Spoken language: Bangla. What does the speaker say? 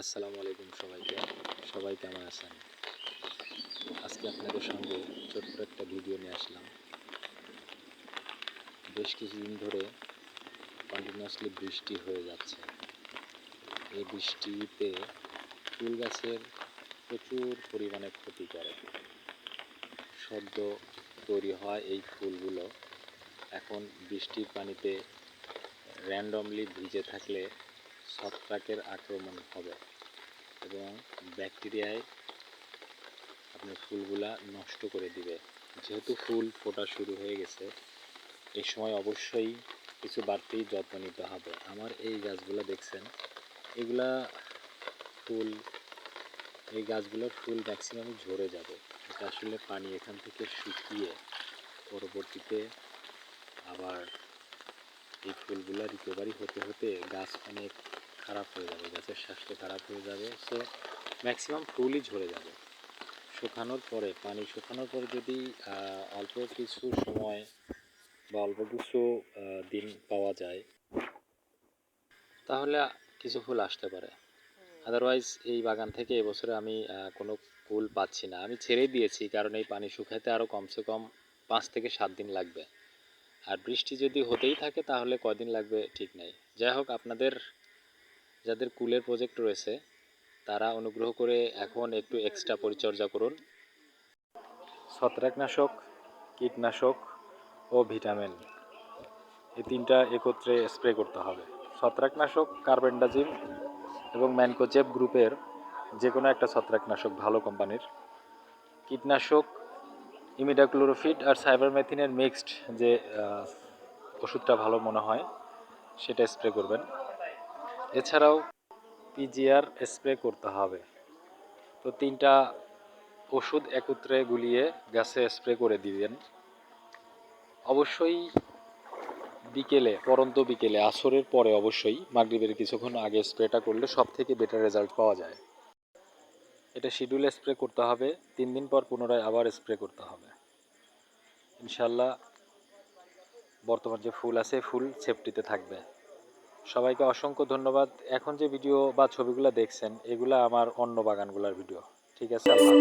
আসসালামু আলাইকুম সবাইকে। সবাই কেমন আছেন? আজকে আপনাদের সঙ্গে ছোট্ট একটা ভিডিও নিয়ে আসলাম। বেশ কিছুদিন ধরে কন্টিনিউয়াসলি বৃষ্টি হয়ে যাচ্ছে। এই বৃষ্টিতে ফুল গাছের প্রচুর পরিমাণে ক্ষতি করে। সদ্য তৈরি হয় এই ফুলগুলো এখন বৃষ্টির পানিতে র্যান্ডমলি ভিজে থাকলে ছত্রাকের আক্রমণ হবে এবং ব্যাকটেরিয়ায় আপনার ফুলগুলা নষ্ট করে দিবে। যেহেতু ফুল ফোটা শুরু হয়ে গেছে এই সময় অবশ্যই কিছু বাড়তি যত্ন নিতে হবে। আমার এই গাছগুলো দেখছেন, এগুলা ফুল, এই গাছগুলোর ফুল ম্যাক্সিমাম ঝরে যাবে। আসলে পানি এখান থেকে শুকিয়ে পরবর্তীতে আবার এই ফুলগুলো রিকভারি হতে হতে গাছ অনেক খারাপ হয়ে যাবে গাছের স্বাস্থ্য খারাপ হয়ে যাবে সো ম্যাক্সিমাম ফুলই ঝরে যাবে। শুকানোর পরে পানি শুকানোর পরে যদি অল্প কিছু সময় বা অল্প কিছু দিন পাওয়া যায় তাহলে কিছু ফুল আসতে পারে। আদারওয়াইজ এই বাগান থেকে এবছরে আমি কোনো ফুল পাচ্ছি না। আমি ছেড়েই দিয়েছি কারণ এই পানি শুকাতে আরও কমসে কম পাঁচ থেকে সাত দিন লাগবে। আর বৃষ্টি যদি হতেই থাকে তাহলে কদিন লাগবে ঠিক নাই। যাই হোক, আপনাদের, যাদের কুলের প্রজেক্ট রয়েছে, তারা অনুগ্রহ করে এখন একটু এক্সট্রা পরিচর্যা করুন। ছত্রাকনাশক, কীটনাশক ও ভিটামিন, এই তিনটা একত্রে স্প্রে করতে হবে। ছত্রাকনাশক কার্বেন্ডাজিম এবং ম্যানকোজেব গ্রুপের যে কোনো একটা ছত্রাকনাশক ভালো কোম্পানির। কীটনাশক ইমিডাক্লোরোফিড আর সাইবারমেথিনের মিক্সড যে ওষুধটা ভালো মনে হয়, সেটা স্প্রে করবেন। এছাড়াও পিজিআর স্প্রে করতে হবে। তো তিনটা ওষুধ একত্রে গুলিয়ে গাছে স্প্রে করে দিবেন। অবশ্যই বিকেলে, পরন্ত বিকেলে, আসরের পরে অবশ্যই, মাগরিবের কিছুক্ষণ আগে স্প্রেটা করলে সব থেকে বেটার রেজাল্ট পাওয়া যায়। এটা শিডিউলে স্প্রে করতে হবে, তিন দিন পর পুনরায় আবার স্প্রে করতে হবে। ইনশাল্লাহ বর্তমান যে ফুল আছে, ফুল সেফটিতে থাকবে। সবাইকে অসংখ্য ধন্যবাদ। এখন যে ভিডিও বা ছবিগুলো দেখছেন, এগুলো আমার অন্য বাগানগুলোর ভিডিও ঠিক আছে, আল্লাহ।